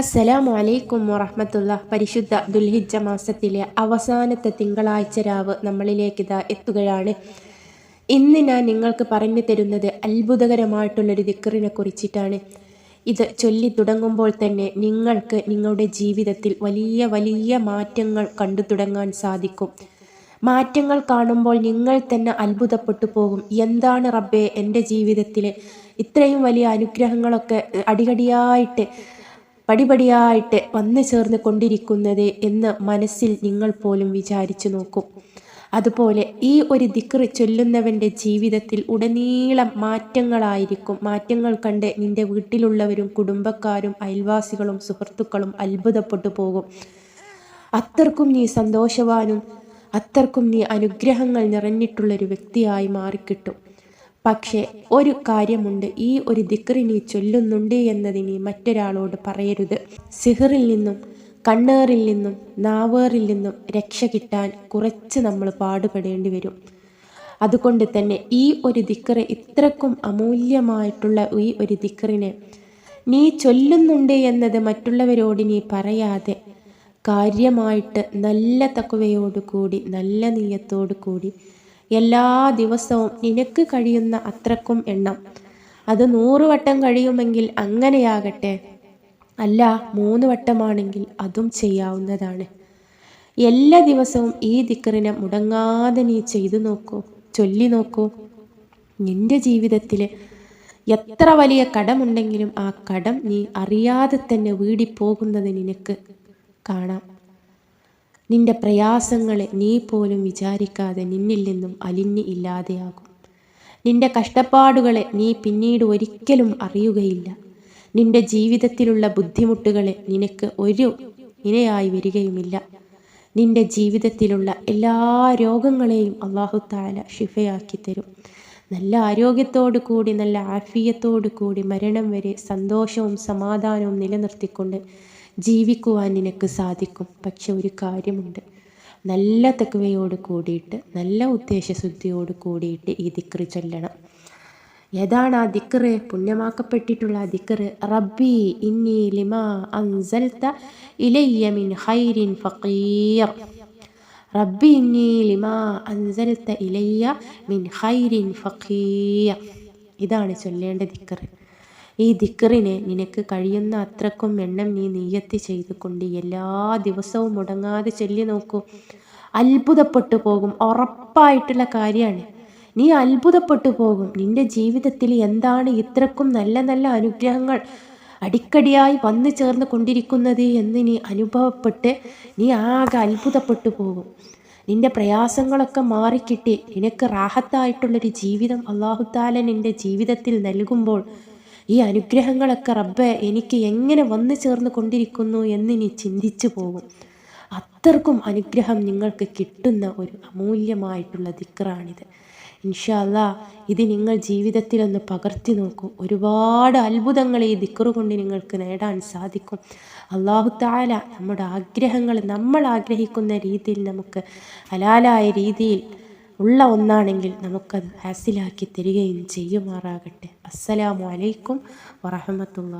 അസ്സലാമു അലൈക്കും വറഹമത്തുള്ള. പരിശുദ്ധ ദുൽഹിജ മാസത്തിലെ അവസാനത്തെ തിങ്കളാഴ്ച രാവ് നമ്മളിലേക്ക് ഇതാ എത്തുകയാണ്. ഇന്ന് ഞാൻ നിങ്ങൾക്ക് പറഞ്ഞു തരുന്നത് അത്ഭുതകരമായിട്ടുള്ളൊരു ദിക്കറിനെ കുറിച്ചിട്ടാണ്. ഇത് ചൊല്ലി തുടങ്ങുമ്പോൾ തന്നെ നിങ്ങൾക്ക് നിങ്ങളുടെ ജീവിതത്തിൽ വലിയ വലിയ മാറ്റങ്ങൾ കണ്ടു തുടങ്ങാൻ സാധിക്കും. മാറ്റങ്ങൾ കാണുമ്പോൾ നിങ്ങൾ തന്നെ അത്ഭുതപ്പെട്ടു പോകും. എന്താണ് റബ്ബേ എന്റെ ജീവിതത്തിൽ ഇത്രയും വലിയ അനുഗ്രഹങ്ങളൊക്കെ അടികടിയായിട്ട് പടിപടിയായിട്ട് വന്നു ചേർന്ന് കൊണ്ടിരിക്കുന്നത് എന്ന് മനസ്സിൽ നിങ്ങൾ പോലും വിചാരിച്ചു നോക്കും. അതുപോലെ ഈ ഒരു ദിക്റ് ചൊല്ലുന്നവന്റെ ജീവിതത്തിൽ ഉടനീളം മാറ്റങ്ങളായിരിക്കും. മാറ്റങ്ങൾ കണ്ട് നിന്റെ വീട്ടിലുള്ളവരും കുടുംബക്കാരും അയൽവാസികളും സുഹൃത്തുക്കളും അത്ഭുതപ്പെട്ടു പോകും. അത്രക്കും നീ സന്തോഷവാനും അത്രക്കും നീ അനുഗ്രഹങ്ങൾ നിറഞ്ഞിട്ടുള്ളൊരു വ്യക്തിയായി മാറിക്കിട്ടും. പക്ഷേ ഒരു കാര്യമുണ്ട് ഈ ഒരു ദിക്റി നീ ചൊല്ലുന്നുണ്ട് എന്നതിനി മറ്റൊരാളോട് പറയരുത്. സിഹറിൽ നിന്നും കണ്ണേറിൽ നിന്നും നാവേറിൽ നിന്നും രക്ഷ കിട്ടാൻ കുറച്ച് നമ്മൾ പാടുപെടേണ്ടി വരും. അതുകൊണ്ട് തന്നെ ഈ ഒരു ദിക്കറ് ഇത്രക്കും അമൂല്യമായിട്ടുള്ള ഈ ഒരു ദിക്കറിനെ നീ ചൊല്ലുന്നുണ്ട് എന്നത് മറ്റുള്ളവരോട് നീ പറയാതെ കാര്യമായിട്ട് നല്ല തക്കവയോടുകൂടി നല്ല നീയത്തോടു കൂടി എല്ലാ ദിവസവും നിനക്ക് കഴിയുന്ന അത്രക്കും എണ്ണം. അത് നൂറ് വട്ടം കഴിയുമെങ്കിൽ അങ്ങനെയാകട്ടെ. അല്ല മൂന്ന് വട്ടമാണെങ്കിൽ അതും ചെയ്യാവുന്നതാണ്. എല്ലാ ദിവസവും ഈ ദിക്കറിനെ മുടങ്ങാതെ നീ ചെയ്തു നോക്കൂ ചൊല്ലി നോക്കൂ. നിന്റെ ജീവിതത്തിൽ എത്ര വലിയ കടമുണ്ടെങ്കിലും ആ കടം നീ അറിയാതെ തന്നെ വീടിപ്പോകുന്നത് നിനക്ക് കാണാം. നിന്റെ പ്രയാസങ്ങളെ നീ പോലും വിചാരിക്കാതെ നിന്നിൽ നിന്നും അലിഞ്ഞ് ഇല്ലാതെയാകും. നിന്റെ കഷ്ടപ്പാടുകളെ നീ പിന്നീട് ഒരിക്കലും അറിയുകയില്ല. നിന്റെ ജീവിതത്തിലുള്ള ബുദ്ധിമുട്ടുകളെ നിനക്ക് ഒരു ഇനയായി വരികയുമില്ല. നിന്റെ ജീവിതത്തിലുള്ള എല്ലാ രോഗങ്ങളെയും അള്ളാഹു താല ഷിഫയാക്കി തരും. നല്ല ആരോഗ്യത്തോടു കൂടി നല്ല ആഫിയത്തോടു കൂടി മരണം വരെ സന്തോഷവും സമാധാനവും നിലനിർത്തിക്കൊണ്ട് ജീവിക്കുവാൻ നിനക്ക് സാധിക്കും. പക്ഷെ ഒരു കാര്യമുണ്ട്. നല്ല തെക്കുവയോട് കൂടിയിട്ട് നല്ല ഉദ്ദേശശുദ്ധിയോട് കൂടിയിട്ട് ഈ ദിക്റ് ചൊല്ലണം. ഏതാണ് ആ ദിക്റ്? പുണ്യമാക്കപ്പെട്ടിട്ടുള്ള ആ ദിക്റ്. റബ്ബി ഇന്നി ലിമാ അൻസൽത്ത ഇലയ്യ മിൻ ഖൈരിൻ ഫഖീർ. റബ്ബി ഇന്നി ലിമാ അൻസൽത്ത ഇലയ്യ മിൻ ഹൈരിൻ ഫഖീർ. ഇതാണ് ചൊല്ലേണ്ട ദിക്റ്. ഈ ദിക്കറിനെ നിനക്ക് കഴിയുന്ന അത്രക്കും എണ്ണം നീ നീയത്തി ചെയ്തുകൊണ്ട് എല്ലാ ദിവസവും മുടങ്ങാതെ ചൊല്ലി നോക്കൂ. അത്ഭുതപ്പെട്ടു പോകും. ഉറപ്പായിട്ടുള്ള കാര്യമാണ്. നീ അത്ഭുതപ്പെട്ടു പോകും. നിന്റെ ജീവിതത്തിൽ എന്താണ് ഇത്രക്കും നല്ല നല്ല അനുഗ്രഹങ്ങൾ അടിക്കടിയായി വന്നു ചേർന്ന് കൊണ്ടിരിക്കുന്നത് എന്ന് നീ അനുഭവപ്പെട്ട് നീ ആകെ അത്ഭുതപ്പെട്ടു പോകും. നിന്റെ പ്രയാസങ്ങളൊക്കെ മാറിക്കിട്ടി. നിനക്ക് റാഹത്തായിട്ടുള്ളൊരു ജീവിതം അള്ളാഹുത്താല നിന്റെ ജീവിതത്തിൽ നൽകുമ്പോൾ ഈ അനുഗ്രഹങ്ങളൊക്കെ റബ്ബെ എനിക്ക് എങ്ങനെ വന്നു ചേർന്ന് കൊണ്ടിരിക്കുന്നു എന്ന് നീ ചിന്തിച്ചു പോകും. അത്രക്കും അനുഗ്രഹം നിങ്ങൾക്ക് കിട്ടുന്ന ഒരു അമൂല്യമായിട്ടുള്ള ദിക്റാണിത്. ഇൻഷാല്ല ഇത് നിങ്ങൾ ജീവിതത്തിലൊന്ന് പകർത്തി നോക്കൂ. ഒരുപാട് അത്ഭുതങ്ങൾ ഈ ദിക്കറ് കൊണ്ട് നിങ്ങൾക്ക് നേടാൻ സാധിക്കും. അള്ളാഹു താല നമ്മുടെ ആഗ്രഹങ്ങൾ നമ്മൾ ആഗ്രഹിക്കുന്ന രീതിയിൽ നമുക്ക് ഹലാലായ രീതിയിൽ ഉള്ള ഒന്നാണെങ്കിൽ നമുക്കത് ഹാസിലാക്കി തരികയും ചെയ്യുമാറാകട്ടെ. അസ്സലാമു അലൈക്കും വറഹമത്തുള്ള